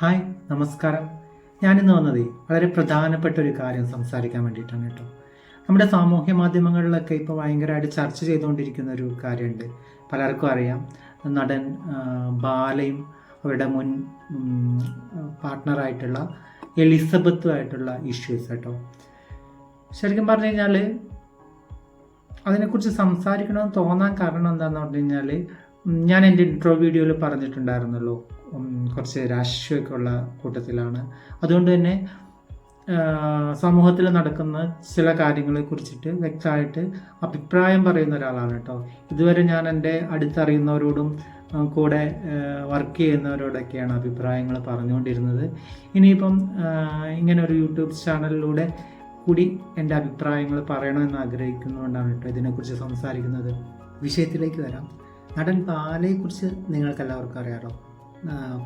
Hi നമസ്കാരം. ഞാനിന്ന് വന്നത് വളരെ പ്രധാനപ്പെട്ട ഒരു കാര്യം സംസാരിക്കാൻ വേണ്ടിയിട്ടാണ് കേട്ടോ. നമ്മുടെ സാമൂഹ്യ മാധ്യമങ്ങളിലൊക്കെ ഇപ്പോൾ ഭയങ്കരമായിട്ട് ചർച്ച ചെയ്തുകൊണ്ടിരിക്കുന്ന ഒരു കാര്യമുണ്ട്. പലർക്കും അറിയാം. നടൻ ബാലയും അവരുടെ മുൻ പാർട്ട്ണറായിട്ടുള്ള എലിസബത്തുമായിട്ടുള്ള ഇഷ്യൂസ് കേട്ടോ. ശരിക്കും പറഞ്ഞു കഴിഞ്ഞാൽ അതിനെക്കുറിച്ച് സംസാരിക്കണമെന്ന് തോന്നാൻ കാരണം എന്താണെന്ന് പറഞ്ഞു കഴിഞ്ഞാൽ ഞാൻ എന്റെ ഇൻട്രോ വീഡിയോയിൽ പറഞ്ഞിട്ടുണ്ടായിരുന്നല്ലോ. കുറച്ച് രാഷ്ട്രീയമൊക്കെ ഉള്ള കൂട്ടത്തിലാണ്. അതുകൊണ്ട് തന്നെ സമൂഹത്തിൽ നടക്കുന്ന ചില കാര്യങ്ങളെ കുറിച്ചിട്ട് വ്യക്തമായിട്ട് അഭിപ്രായം പറയുന്ന ഒരാളാണ് കേട്ടോ. ഇതുവരെ ഞാൻ എന്റെ അടുത്തറിയുന്നവരോടും കൂടെ വർക്ക് ചെയ്യുന്നവരോടൊക്കെയാണ് അഭിപ്രായങ്ങൾ പറഞ്ഞുകൊണ്ടിരുന്നത്. ഇനിയിപ്പം ഇങ്ങനെ ഒരു യൂട്യൂബ് ചാനലിലൂടെ കൂടി എന്റെ അഭിപ്രായങ്ങൾ പറയണമെന്ന് ആഗ്രഹിക്കുന്നതുകൊണ്ടാണ് കേട്ടോ ഇതിനെക്കുറിച്ച് സംസാരിക്കുന്നത്. വിഷയത്തിലേക്ക് വരാം. നടൻ ബാലയെക്കുറിച്ച് നിങ്ങൾക്ക് എല്ലാവർക്കും അറിയാമോ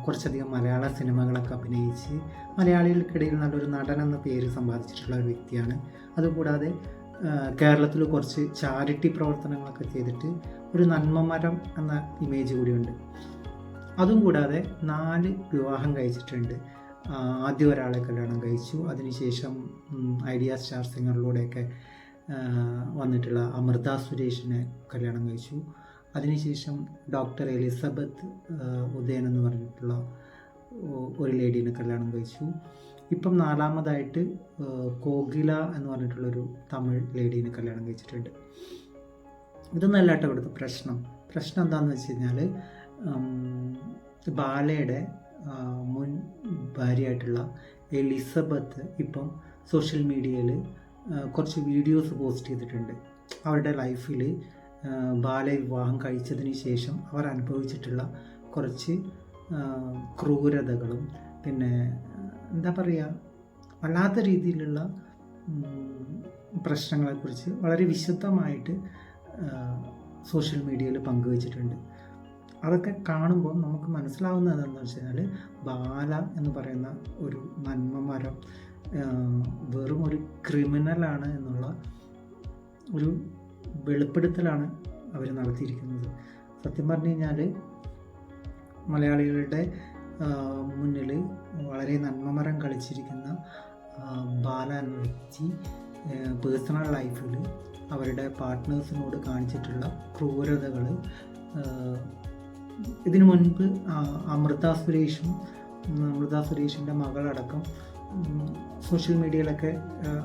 കുറച്ചധികം മലയാള സിനിമകളൊക്കെ അഭിനയിച്ച് മലയാളികൾക്കിടയിൽ നല്ലൊരു നടൻ എന്ന പേര് സമ്പാദിച്ചിട്ടുള്ള ഒരു വ്യക്തിയാണ്. അതുകൂടാതെ കേരളത്തിൽ കുറച്ച് ചാരിറ്റി പ്രവർത്തനങ്ങളൊക്കെ ചെയ്തിട്ട് ഒരു നന്മമരം എന്ന ഇമേജ് കൂടിയുണ്ട്. അതും കൂടാതെ നാല് വിവാഹം കഴിച്ചിട്ടുണ്ട്. ആദ്യം ഒരാളെ കല്യാണം കഴിച്ചു. അതിനുശേഷം ഐഡിയ സ്റ്റാർ സിംഗറിലൂടെയൊക്കെ വന്നിട്ടുള്ള അമൃത സുരേഷിനെ കല്യാണം കഴിച്ചു. അതിനുശേഷം ഡോക്ടർ എലിസബത്ത് ഉദയൻ എന്ന് പറഞ്ഞിട്ടുള്ള ഒരു ലേഡീനെ കല്യാണം കഴിച്ചു. ഇപ്പം നാലാമതായിട്ട് കോകില എന്ന് പറഞ്ഞിട്ടുള്ളൊരു തമിഴ് ലേഡീനെ കല്യാണം കഴിച്ചിട്ടുണ്ട്. ഇതൊന്നല്ല കേട്ടോ ഇവിടുത്തെ പ്രശ്നം. പ്രശ്നം എന്താണെന്ന് വെച്ച് കഴിഞ്ഞാൽ ബാലയുടെ മുൻ ഭാര്യയായിട്ടുള്ള എലിസബത്ത് ഇപ്പം സോഷ്യൽ മീഡിയയിൽ കുറച്ച് വീഡിയോസ് പോസ്റ്റ് ചെയ്തിട്ടുണ്ട്. അവരുടെ ലൈഫിൽ ബാല വിവാഹം കഴിച്ചതിന് ശേഷം അവർ അനുഭവിച്ചിട്ടുള്ള കുറച്ച് ക്രൂരതകളും പിന്നെ എന്താ പറയുക വല്ലാത്ത രീതിയിലുള്ള പ്രശ്നങ്ങളെക്കുറിച്ച് വളരെ വിശദമായിട്ട് സോഷ്യൽ മീഡിയയിൽ പങ്കുവച്ചിട്ടുണ്ട്. അതൊക്കെ കാണുമ്പോൾ നമുക്ക് മനസ്സിലാവുന്നത് എന്താണെന്ന് വെച്ച് കഴിഞ്ഞാൽ ബാല എന്ന് പറയുന്ന ഒരു നന്മമരം മരം വെറും ഒരു ക്രിമിനലാണ് എന്നുള്ള ഒരു വെളിപ്പെടുത്തലാണ് അവർ നടത്തിയിരിക്കുന്നത്. സത്യം പറഞ്ഞു കഴിഞ്ഞാൽ മലയാളികളുടെ മുന്നിൽ വളരെ നന്മമരം കളിച്ചിരിക്കുന്ന ബാല എന്ന വ്യക്തി പേഴ്സണൽ ലൈഫിൽ അവരുടെ പാർട്ട്നേഴ്സിനോട് കാണിച്ചിട്ടുള്ള ക്രൂരതകൾ ഇതിനു മുൻപ് അമൃത സുരേഷും അമൃത സുരേഷിന്റെ മകളടക്കം സോഷ്യൽ മീഡിയയിലൊക്കെ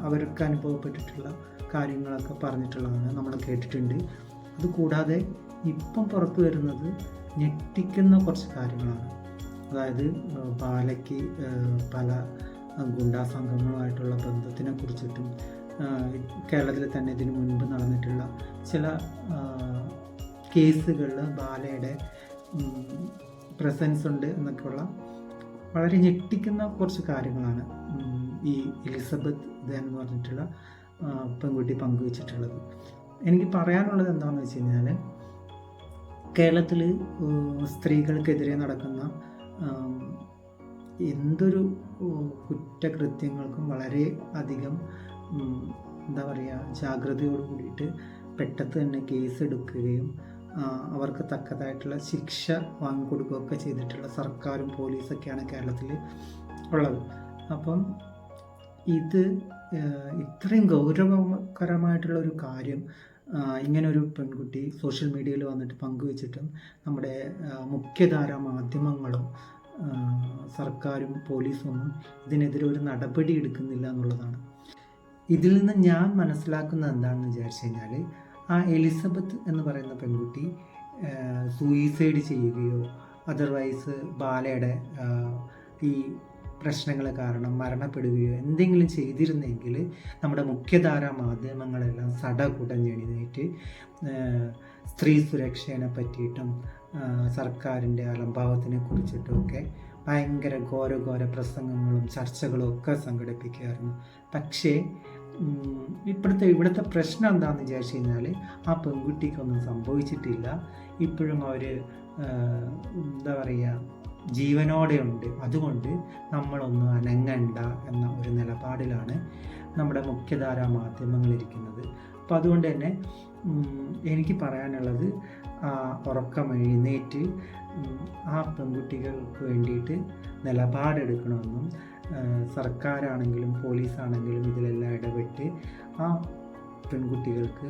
അവർക്ക് അനുഭവപ്പെട്ടിട്ടുള്ള കാര്യങ്ങളൊക്കെ പറഞ്ഞിട്ടുള്ളതാണ് നമ്മൾ കേട്ടിട്ടുണ്ട്. അതുകൂടാതെ ഇപ്പം പുറത്തു വരുന്നത് ഞെട്ടിക്കുന്ന കുറച്ച് കാര്യങ്ങളാണ്. അതായത് ബാലയ്ക്ക് പല ഗുണ്ടാ സംഘങ്ങളുമായിട്ടുള്ള ബന്ധത്തിനെ കുറിച്ചിട്ടും കേരളത്തിൽ തന്നെ ഇതിനു മുൻപ് നടന്നിട്ടുള്ള ചില കേസുകളിൽ ബാലയുടെ പ്രസൻസ് ഉണ്ട് എന്നൊക്കെയുള്ള വളരെ ഞെട്ടിക്കുന്ന കുറച്ച് കാര്യങ്ങളാണ് ഈ എലിസബത്ത് എന്ന് പറഞ്ഞിട്ടുള്ള പെൺകുട്ടി പങ്കുവച്ചിട്ടുള്ളത്. എനിക്ക് പറയാനുള്ളത് എന്താണെന്ന് വെച്ച് കഴിഞ്ഞാൽ കേരളത്തിൽ സ്ത്രീകൾക്കെതിരെ നടക്കുന്ന എന്തൊരു കുറ്റകൃത്യങ്ങൾക്കും വളരെ അധികം എന്താ പറയുക ജാഗ്രതയോട് കൂടിയിട്ട് പെട്ടെന്ന് തന്നെ കേസ് എടുക്കുകയും അവർക്ക് തക്കതായിട്ടുള്ള ശിക്ഷ വാങ്ങിക്കൊടുക്കുകയൊക്കെ ചെയ്തിട്ടുള്ള സർക്കാരും പോലീസൊക്കെയാണ് കേരളത്തിൽ ഉള്ളത്. അപ്പം ഇത് ഇത്രയും ഗൗരവകരമായിട്ടുള്ള ഒരു കാര്യം ഇങ്ങനെ ഒരു പെൺകുട്ടി സോഷ്യൽ മീഡിയയിൽ വന്നിട്ട് പങ്കുവച്ചിട്ടും നമ്മുടെ മുഖ്യധാര മാധ്യമങ്ങളും സർക്കാരും പോലീസും ഒന്നും ഇതിനെതിരെ ഒരു നടപടി എടുക്കുന്നില്ല എന്നുള്ളതാണ്. ഇതിൽ നിന്ന് ഞാൻ മനസ്സിലാക്കുന്നത് എന്താണെന്ന് വിചാരിച്ചു കഴിഞ്ഞാൽ ആ എലിസബത്ത് എന്ന് പറയുന്ന പെൺകുട്ടി സൂയിസൈഡ് ചെയ്യുകയോ അതർവൈസ് ബാലയുടെ ഈ പ്രശ്നങ്ങൾ കാരണം മരണപ്പെടുകയോ എന്തെങ്കിലും ചെയ്തിരുന്നെങ്കിൽ നമ്മുടെ മുഖ്യധാര മാധ്യമങ്ങളെല്ലാം സടകുടഞ്ഞെഴുന്നേറ്റ് ആ, സ്ത്രീ സുരക്ഷയെ പറ്റിയിട്ടും സർക്കാരിന്റെ അലംഭാവത്തിനെ കുറിച്ചിട്ടുമൊക്കെ ഭയങ്കര ഘോര ഘോര പ്രസംഗങ്ങളും ചർച്ചകളും ഒക്കെ സംഘടിപ്പിക്കുമായിരുന്നു പക്ഷേ ഇപ്പോഴത്തെ ഇവിടുത്തെ പ്രശ്നം എന്താണെന്ന് വിചാരിച്ചു കഴിഞ്ഞാൽ ആ പെൺകുട്ടിക്കൊന്നും സംഭവിച്ചിട്ടില്ല. ഇപ്പോഴും അവർ എന്താ പറയുക ജീവനോടെ ഉണ്ട് അതുകൊണ്ട് നമ്മളൊന്നും അനങ്ങണ്ട എന്ന ഒരു നിലപാടിലാണ് നമ്മുടെ മുഖ്യധാരാ മാധ്യമങ്ങളിരിക്കുന്നത് അപ്പം അതുകൊണ്ട് തന്നെ എനിക്ക് പറയാനുള്ളത് ഉറക്കം എഴുന്നേറ്റ് ആ പെൺകുട്ടികൾക്ക് വേണ്ടിയിട്ട് നിലപാടെടുക്കണമെന്നും സർക്കാരാണെങ്കിലും പോലീസാണെങ്കിലും ഇതിലെല്ലാം ഇടപെട്ട് ആ പെൺകുട്ടികൾക്ക്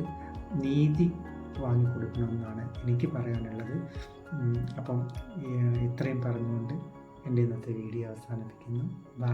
നീതി വാങ്ങിക്കൊടുക്കണമെന്നാണ് എനിക്ക് പറയാനുള്ളത്. അപ്പം ഇത്രയും പറഞ്ഞുകൊണ്ട് എന്റെ ഇന്നത്തെ വീഡിയോ അവസാനിപ്പിക്കുന്നു. ബൈ